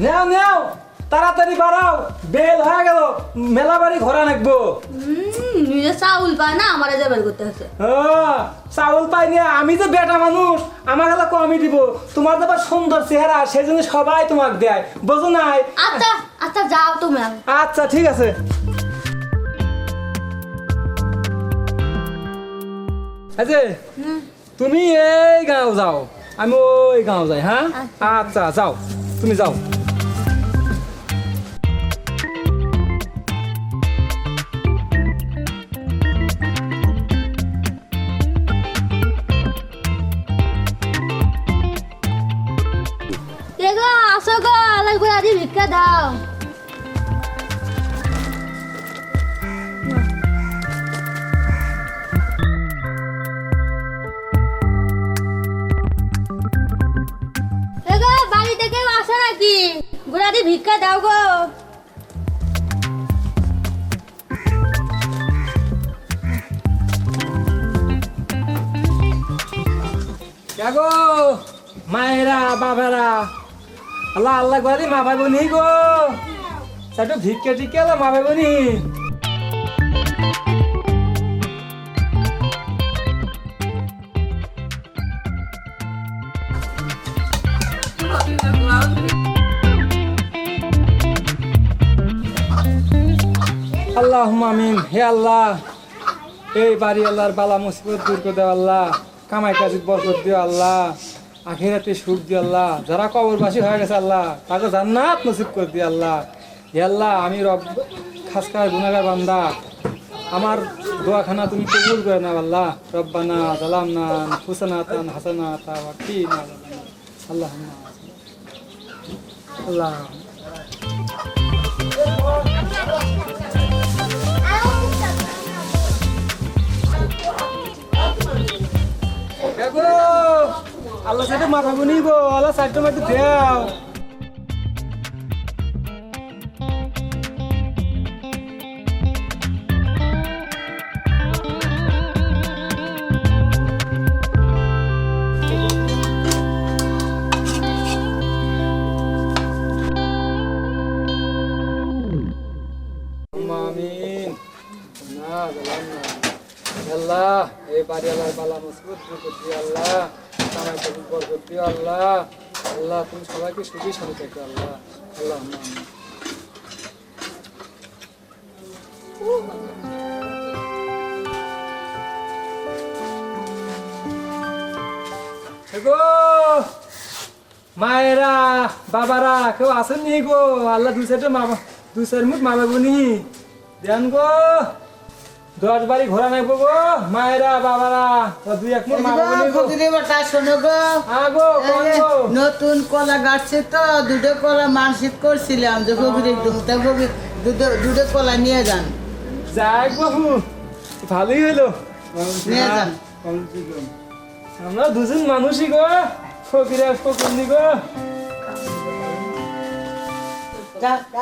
নেও নেও তাড়াতাড়ি বাড়াও বেল হয়ে গেল মেলা বাড়ি ঘোরা নাকবো। নিজে চাউল পায় না আমার যে বের করতে আছে হ্যাঁ, চাউল পাই না আমি যে বেটা মানুষ আমার কাছে কমই দিব। তোমার তো সুন্দর চেহারা সেই জন্য সবাই তোমাকে দেয় বোঝো নাই? আচ্ছা আচ্ছা যাও তুমি আচ্ছা ঠিক আছে। আচ্ছা তুমি এই গাঁও যাও আমি ওই গাঁও যাই হ্যাঁ? আচ্ছা। আচ্ছা যাও তুমি যাও। ভিক্ষা দাও গো। গো মায়েরা, বাবারা, আল্লাহ আল্লাহ গোয়ালি মা ভাই বোনি গো। সেটা ভিক্ষা টিকে মা ভাই বোনি আল্লাহ আমিন। হে আল্লাহ, এই বাড়ি আল্লাহর বালা মুসিবত দূর করে দেও আল্লাহ, কামাই কাজে বরকত দিও আল্লাহ, আখিরাতে সুখ দিও আল্লাহ, যারা কবরবাসী হয়ে গেছে আল্লাহ তাকে জান্নাত নসিব করে দিও আল্লাহ। হে আল্লাহ, আমি রব খাসকার গুনাগার বান্দা, আমার দোয়াখানা তুমি কবুল করে নাও আল্লাহ। রব্বানা জালামনা হুসানাতান হাসানাতা আল্লাহ। আল্লাহ। আল্লাহ সাইডে মাথা গুনিব আল্লাহ সাইডটা মাঠে দেও দিও আল্লাহ আল্লাহ, তুমি সবাইকে সুখী শান্তি দেখো আল্লাহ আল্লাহ মায়েরা, বাবারা, কেউ আসেননি গো? আল্লাহ দু সাইডে মা দু সাইড মুখ মা বাবুনি দেন গো। দশ বাড়ি ঘোরা নাকবো গো মায়েরা বাবারা দুই এক নতুন কলা গাছছে তো দুটো কলা মানসিক করছিলাম যে ফকিরে ঢুকতে ফকির দুটো দুটো কলা নিয়ে যান। যাক বাবু ভালোই হইল নিয়ে যান। আমরা দুজন মানুষই গো ফকিরা ফকুন্দি গো।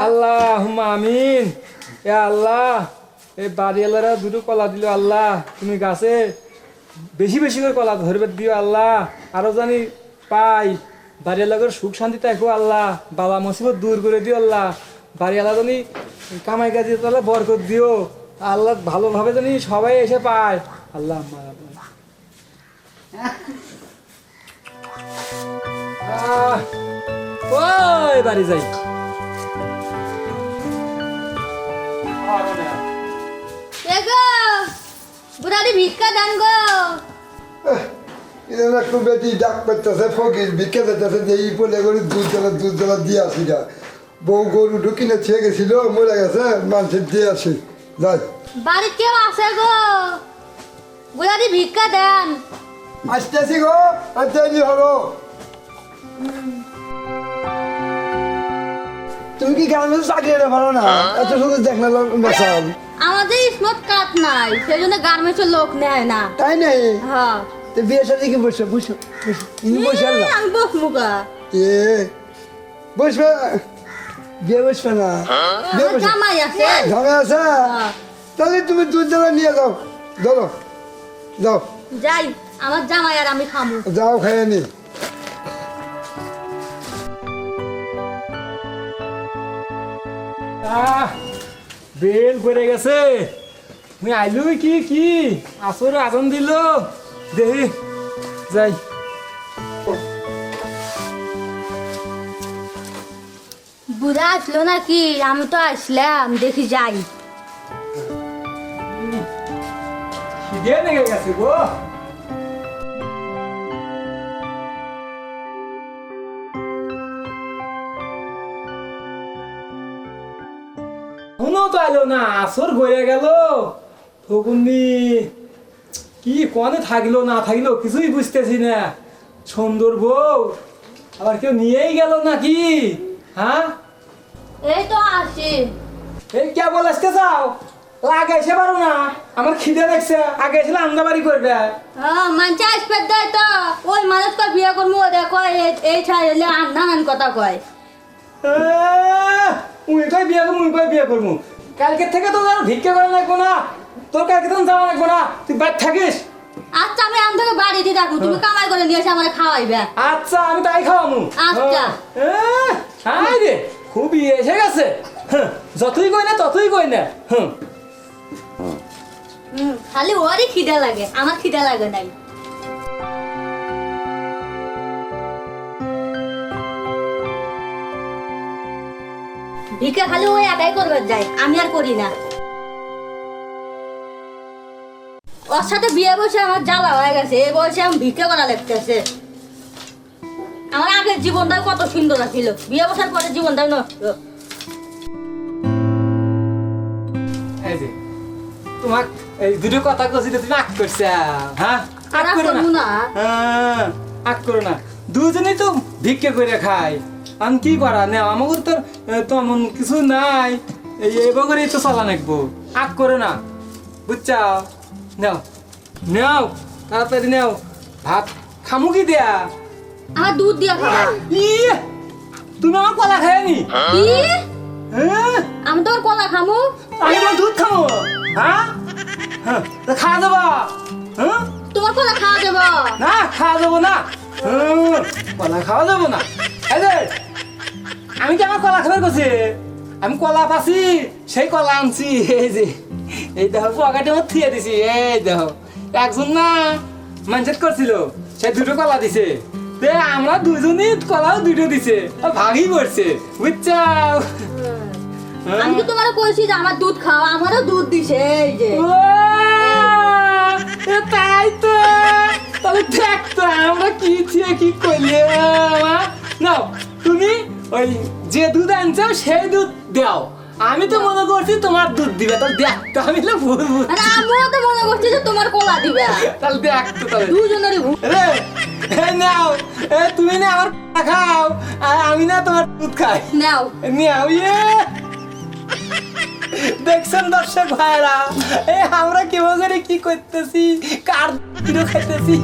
আল্লাহ আমিন। আল্লাহ এই বাড়িওয়ালারা দুটো কলা দিল, আল্লাহ, তুমি গাছে বেশি বেশি করে কলা ধরবে দিও, আল্লাহ। আরও জানি পাই, বাড়িওয়ালাদের সুখ শান্তি থাকো, আল্লাহ। বাবা মুসিবত দূর করে দিও, আল্লাহ। বাড়িওয়ালা জানি কামাই কাজে তাহলে বরকত দিও, আল্লাহ ভালোভাবে জানি সবাই এসে পায়। আল্লাহ ওই বাড়ি যাই। কে গো ভিক্ষা দান গো। এরকম একটু বেটি ডাক ফকির যে এই বলে করে দুধ জ্বালা দুধ জ্বালা দিয়ে আসি না। বউ গরু ঢুকিনে ছেয়ে গেছিল মরে গেছে মানুষের দিয়ে আসি। যাই। কেউ আসে গো। ভিক্ষা দেন। আসতেছি গো আর দেরি হলো। তুমি কি গ্রামে চাকরি ভালো না? এত শুধু দেখলাম বেসাল আমাদের নাই সেই জন্য গার্মেন্টসের লোক নেয় না। তাই নাই হ্যাঁ। তো বিয়ের সাথে কি বসে বসে বসে বসে আল্লাহ আমি এ বসবে? বিয়ে বসবে না। বিয়ে বসবে? জামাই আছে। ঝগড়া আছে? হ্যাঁ। তাহলে তুমি দুধ জ্বালা নিয়ে যাও। ধরো যাও। যাই আমার জামাই আর আমি খামু। যাও খাইয়ে নি। আহ বেল পড়ে গেছে। মুই আইলু কি কি? আসর আগুন দিল। দেহি যাই। বুড়া আসলো নাকি? আমি তো আসলাম দেখি যাই। খিদে লেগে গেছে গো। শুনো তো আইলো না আসর গড়ে গেল। ফকুন্দি কি কনে থাকল না থাকল কিছুই বুঝতেছি না। সুন্দর বউ আবার কেউ নিয়েই গেল নাকি? হ্যাঁ? এই তো আসি। এই কে বল আসতে চাও? আগে এসে পারো না আমার খিদে লাগছে আগে এসে আমদা বাড়ি করবে। হ্যাঁ মানছে আসবে দেয় তো। ওই মানুষ কয় বিয়ে করব কয় এই- ছাড়লে আর নানান কথা কয়। মুই কই বিয়ে করব মুই কই বিয়ে করব। কালকে থেকে তো আর ভিক্ষা করা লাগবো না। তোর কালকে তো যাওয়া লাগবো না তুই বাড়ি থাকিস। আচ্ছা আমি আম থেকে বাড়িতে থাকব তুমি কামাই করে নিয়ে এসে আমার খাওয়াইবে। আচ্ছা আমি তাই খাওয়ামু আচ্ছা। হ্যাঁ, হাই রে খুবই এসে গেছে। হ্যাঁ, যতই কই না ততই কই না। হুম খালি ওরই খিদে লাগে আমার খিদে লাগে নাই। ভিক্ষা খালি ওই একাই করবে যাই আমি আর করি না। ওর সাথে বিয়ে বসে আমার জ্বালা হয়ে গেছে এই বয়সে আমি ভিক্ষা করা লাগতেছে। আমার আগের জীবনটা কত সুন্দর ছিল। বিয়ে বসার পরে জীবনটা নষ্ট। এই তোমাক এই দুটো কথা কছি তো তুমি আগ করছে হ্যাঁ? করো না। না। হ্যাঁ, করো না। দুজনেই তো ভিক্ষা করে খাই আমি কি করা? নেও আমাকে তো তেমন কিছু নাই। এই এবার তো চলা নাকবো আগ করো না। বুঝছাও? নেও। নেও তাড়াতাড়ি নেও। ভাত খামু কি দেয়া? আমার দুধ দিয়ে খাওয়া ইয়ে, তুমি আমার কলা খায়নি হ্যাঁ আমি তোর কলা খামু। আমি তোমার দুধ খাব। হ্যাঁ হ্যাঁ খাওয়া যাবা হ্যাঁ তোমার কলা খাওয়া যাব না খাওয়া যাব না। কলা খাওয়া যাব না। আমি কি আমার কলা খাবার করছি? আমি কলা পাছি সেই কলা আনছি। এই যে। এই দেখো পকেটে আমার থিয়ে দিছি এই দেখো। একজন না মানসেট করছিল সে দুটো কলা দিছে। তে আমরা দুজনই কলাও দুটো দিছে ভাগই পড়ছে বুঝছাও? আমি কি তোমার কইছি যে আমার দুধ খাওয়া আমারও দুধ দিছে এই যে। তাই তো। তাহলে দেখ তো আমরা কি দিয়ে কি করলাম নাও তুমি ওই যে দুধ আনছো সেই দুধ দাও। আমি তো মনে করছি তোমার দুধ দিবে তাহলে দেখ তো আমি না ভুল বুঝ আরে আমিও তো মনে করছি যে তোমার কলা দিবে। তাহলে দেখ তো তাহলে। দুজনেরই ভুল। রে এই নাও এ তুমি না আমার খাও আর আমি না তোমার দুধ খাই। নাও। নিয়াও ইয়ে দেখছেন দর্শক ভাইরা এই আমরা কেমন করে কি করতেছি কার দুধ খাইতেছি?